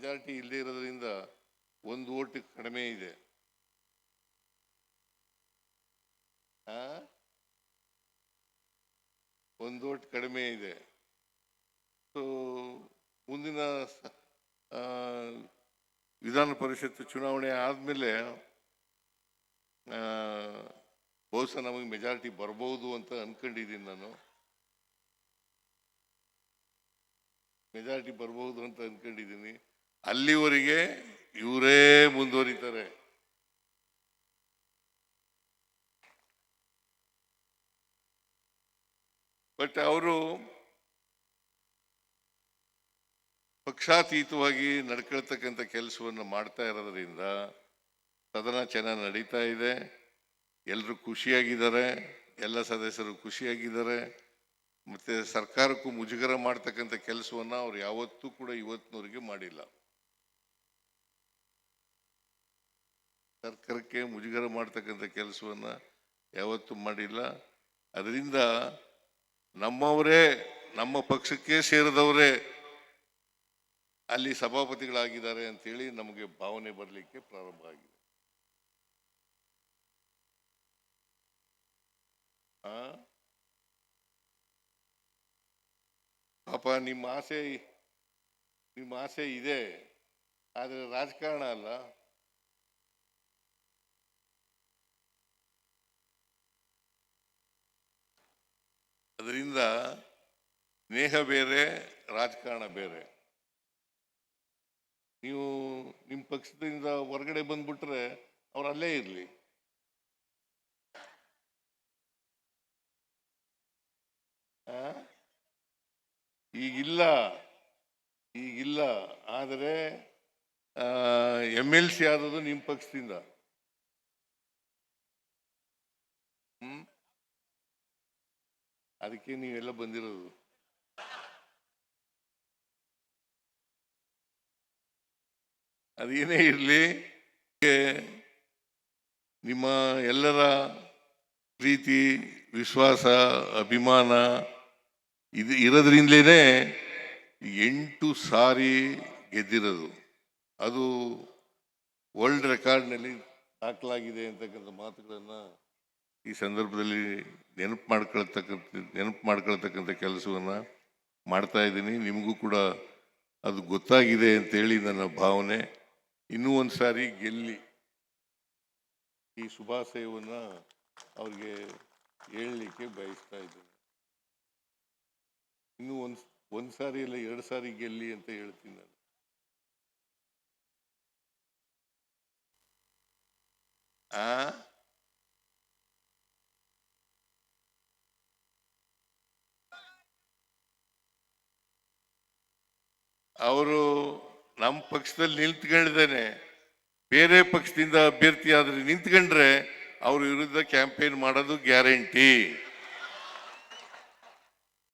Majority ಇಲ್ಲದೆ ಇರೋದ್ರಿಂದ ಒಂದು ಓಟ್ ಕಡಿಮೆ ಇದೆ? ಒಂದು ಓಟ್ ಕಡಿಮೆ ಇದೆ. ಸೊ ಮುಂದಿನ ವಿಧಾನ ಪರಿಷತ್ ಚುನಾವಣೆ ಆದಮೇಲೆ ಬಹುಶಃ ನಮಗೆ ಮೆಜಾರಿಟಿ ಬರ್ಬೋದು ಅಂತ ಅಂದ್ಕೊಂಡಿದ್ದೀನಿ ನಾನು. ಮೆಜಾರಿಟಿ ಬರಬಹುದು ಅಂತ ಅನ್ಕೊಂಡಿದ್ದೀನಿ. ಅಲ್ಲಿವರೆಗೆ ಇವರೇ ಮುಂದುವರಿತಾರೆ. ಬಟ್ ಅವರು ಪಕ್ಷಾತೀತವಾಗಿ ನಡ್ಕೊಳ್ತಕ್ಕಂಥ ಕೆಲಸವನ್ನು ಮಾಡ್ತಾ ಇರೋದ್ರಿಂದ ಸದನ ಚೆನ್ನಾಗಿ ನಡೀತಾ ಇದೆ. ಎಲ್ಲರೂ ಖುಷಿಯಾಗಿದ್ದಾರೆ. ಎಲ್ಲ ಸದಸ್ಯರು ಖುಷಿಯಾಗಿದ್ದಾರೆ. ಮತ್ತೆ ಸರ್ಕಾರಕ್ಕೂ ಮುಜುಗರ ಮಾಡ್ತಕ್ಕಂಥ ಕೆಲಸವನ್ನು ಅವ್ರು ಯಾವತ್ತೂ ಕೂಡ ಇವತ್ತಿನವರೆಗೆ ಮಾಡಿಲ್ಲ. ಸರ್ಕಾರಕ್ಕೆ ಮುಜುಗರ ಮಾಡ್ತಕ್ಕಂಥ ಕೆಲಸವನ್ನ ಯಾವತ್ತೂ ಮಾಡಿಲ್ಲ. ಅದರಿಂದ ನಮ್ಮವರೇ, ನಮ್ಮ ಪಕ್ಷಕ್ಕೆ ಸೇರಿದವರೇ ಅಲ್ಲಿ ಸಭಾಪತಿಗಳಾಗಿದ್ದಾರೆ ಅಂತೇಳಿ ನಮಗೆ ಭಾವನೆ ಬರಲಿಕ್ಕೆ ಪ್ರಾರಂಭ ಆಗಿದೆ? ಪಾಪ ನಿಮ್ಮ ಆಸೆ ನಿಮ್ಮ ಆಸೆ ಇದೆ, ಆದರೆ ರಾಜಕಾರಣ ಅಲ್ಲ. ಅದರಿಂದ ಸ್ನೇಹ ಬೇರೆ, ರಾಜಕಾರಣ ಬೇರೆ. ನೀವು ನಿಮ್ಮ ಪಕ್ಷದಿಂದ ಹೊರಗಡೆ ಬಂದ್ಬಿಟ್ರೆ ಅವ್ರು ಅಲ್ಲೇ ಇರಲಿ. ಈಗಿಲ್ಲ ಈಗಿಲ್ಲ. ಆದರೆ ಎಂ ಎಲ್ ಸಿ ಆದದ್ದು ನಿಮ್ಮ ಪಕ್ಷದಿಂದ. ಅದಕ್ಕೆ ನೀವೆಲ್ಲ ಬಂದಿರೋದು. ಅದೇನೇ ಇರಲಿ ನಿಮ್ಮ ಎಲ್ಲರ ಪ್ರೀತಿ, ವಿಶ್ವಾಸ, ಅಭಿಮಾನ ಇದು ಇರೋದ್ರಿಂದಲೇ ಎಂಟು ಸಾರಿ ಗೆದ್ದಿರೋದು. ಅದು ವರ್ಲ್ಡ್ ರೆಕಾರ್ಡ್ನಲ್ಲಿ ದಾಖಲಾಗಿದೆ ಅಂತಕ್ಕಂಥ ಮಾತುಗಳನ್ನು ಈ ಸಂದರ್ಭದಲ್ಲಿ ನೆನಪು ಮಾಡ್ಕೊಳ್ತಕ್ಕಂಥ ನೆನಪು ಮಾಡ್ಕೊಳ್ತಕ್ಕಂಥ ಕೆಲಸವನ್ನು ಮಾಡ್ತಾ ಇದ್ದೀನಿ. ನಿಮಗೂ ಕೂಡ ಅದು ಗೊತ್ತಾಗಿದೆ ಅಂತೇಳಿ ನನ್ನ ಭಾವನೆ. ಇನ್ನೂ ಒಂದು ಸಾರಿ ಗೆಲ್ಲಿ ಈ ಶುಭಾಶಯವನ್ನು ಅವ್ರಿಗೆ ಹೇಳಲಿಕ್ಕೆ ಬಯಸ್ತಾ ಇದ್ದೀನಿ. ಇನ್ನೂ ಒಂದು ಒಂದು ಸಾರಿ ಇಲ್ಲ ಎರಡು ಸಾರಿ ಗೆಲ್ಲಿ ಅಂತ ಹೇಳ್ತೀನಿ ನಾನು. ಆ? ಅವರು ನಮ್ಮ ಪಕ್ಷದಲ್ಲಿ ನಿಂತ್ಕೊಂಡಿದ್ದೇನೆ. ಬೇರೆ ಪಕ್ಷದಿಂದ ಅಭ್ಯರ್ಥಿ ಆದರೆ ನಿಂತ್ಕೊಂಡ್ರೆ ಅವ್ರ ವಿರುದ್ಧ ಕ್ಯಾಂಪೇನ್ ಮಾಡೋದು ಗ್ಯಾರಂಟಿ.